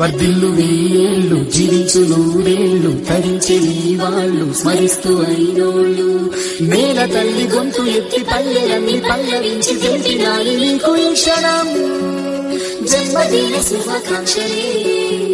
వర్ధిల్లు వేళ్ళు జీవించు నూరేళ్ళు ధరించే వాళ్ళు స్మరిస్తూ అయినోళ్ళు. నేల తల్లి గొంతు ఎత్తి పల్లెలన్నీ పల్లవించి తెలిపినాయి నీకు ఈ క్షణం జన్మదిన శుభాకాంక్షలే.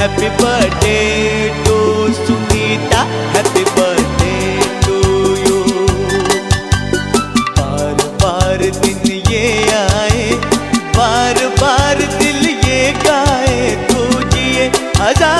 Happy birthday to Sunita happy birthday to you बार बार दिन ये आए बार बार दिल ये गाए, तू जिए हज़ार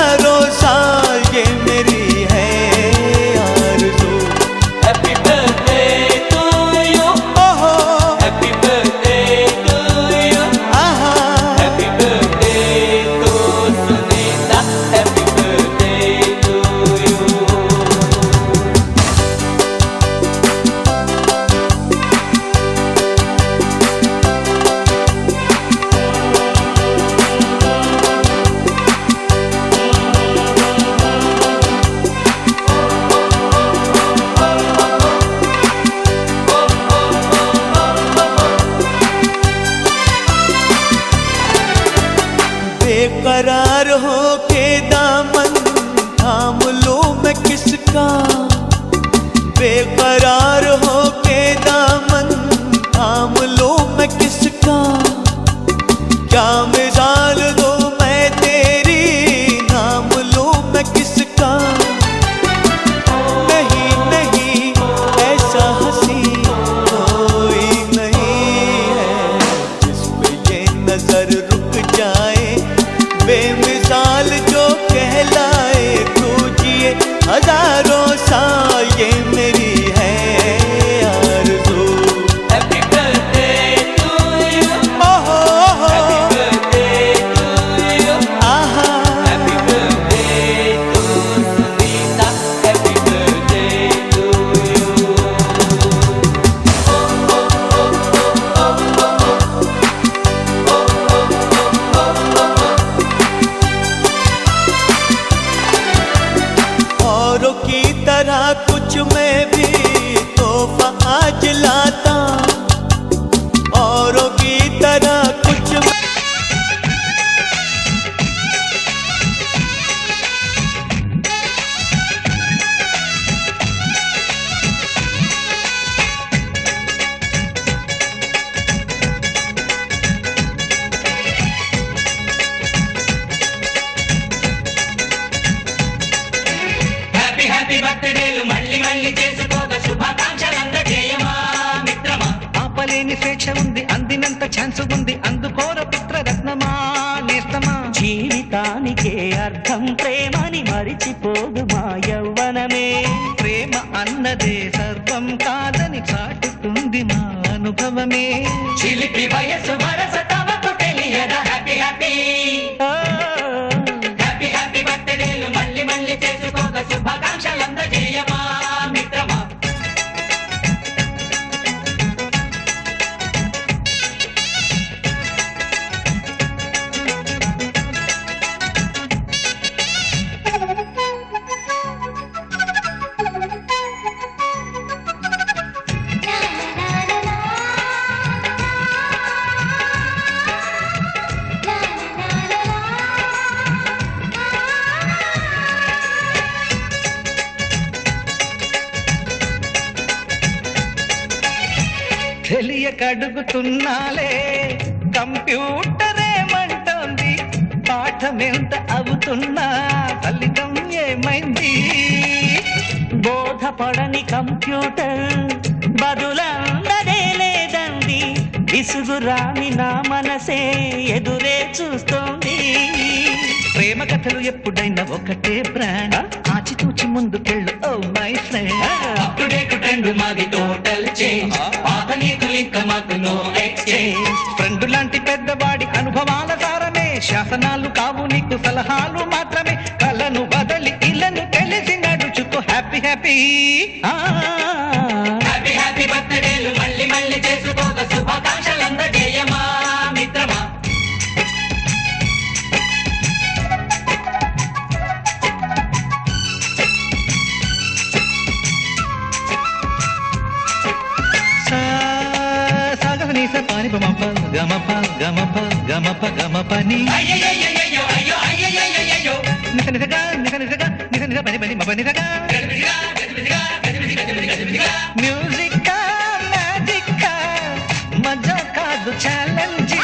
कुछ में भी ఛాన్స్ ఉంది అందుకోర పుత్ర రత్నమా నేస్తమా? జీవితానికే అర్థం ప్రేమని మరిచిపోదు మా యవ్వనమే ప్రేమ అన్నదే సర్వం కాదని చాటుతుంది మా అనుభవమే. చిలిపి వయసు తెలియక అడుగుతున్నాలే కంప్యూటరేమంటోంది? పాఠం ఎంత అవుతున్నా? ఫలితం ఏమైంది? బోధపడని కంప్యూటర్ బదులందదే లేదండి విసుగురాని నా మనసే ఎదురే చూస్తోంది. ప్రేమ కథలు ఎప్పుడైనా ఒకటే బ్రాండ్ ఆచితూచి ముందుకెళ్ళు ఓ my friend. Up to date trend మాది టోటల్ చేంజ్. పాత ఎక్స్చేంజ్ ఫ్రెండ్ లాంటి పెద్దవాడి అనుభవాల సారమే. శాసనాలు కావు నీకు సలహాలు మాత్రమే. కలను బదలి ఇళ్ళను తెలిసి నడుచుకో. హ్యాపీ హ్యాపీ గమప గమప గమప గమప ని అయ్యయ్యయ్యయ్యో అయ్యో అయ్యయ్యయ్యయ్యో నిస నిసగా నిస నిసగా నిస నిస పని పని మప మ్యూజిక్ మ్యాజిక్ మజా కాదు ఛాలెంజ్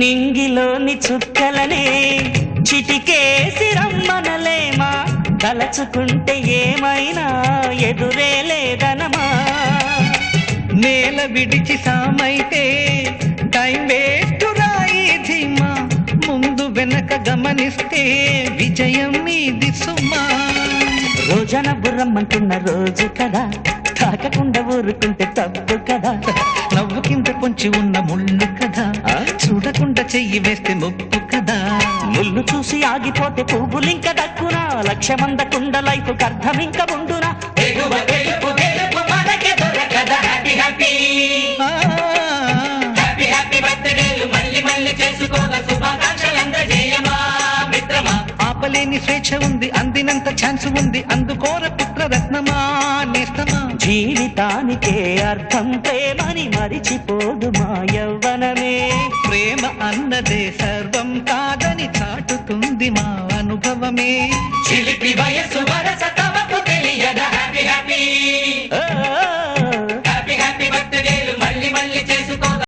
నింగిలోని చుక్కలనే చిటికేసి రమ్మనలేమా తలచుకుంటే ఏమైనా ఎదురే లేదనమా? నేల విడిచి సామైతే టైం వేస్ట్ రాయి ధీమా. ముందు వెనక గమనిస్తే విజయం మీది సుమా. రోజన బుర్రమ్మంటున్న రోజు కదా తాకకుండా ఊరుకుంటే తప్పు కదా. నవ్వు కింద పొంచి ఉన్న ముళ్ళు కదా చూడకుండా చెయ్యి వేస్తే ముప్పు చూసి ఆగిపోతే పువ్వులింక దక్కునా? లక్ష్యమందకుండా లైఫ్ అర్థం ఇంక ఉండునా ఆపలేని స్వేచ్ఛ ఉంది అందినంత ఛాన్స్ ఉంది అందుకోర పుత్ర రత్నమా నేస్తమా? జీవితానికే అర్థం ప్రేమని మరిచిపోదు మా యవ్వనమే. ప్రేమ అన్నదే సర్వం కాదని చాటుతుంది మా అనుభవమే. చిలిపి వయసు వరస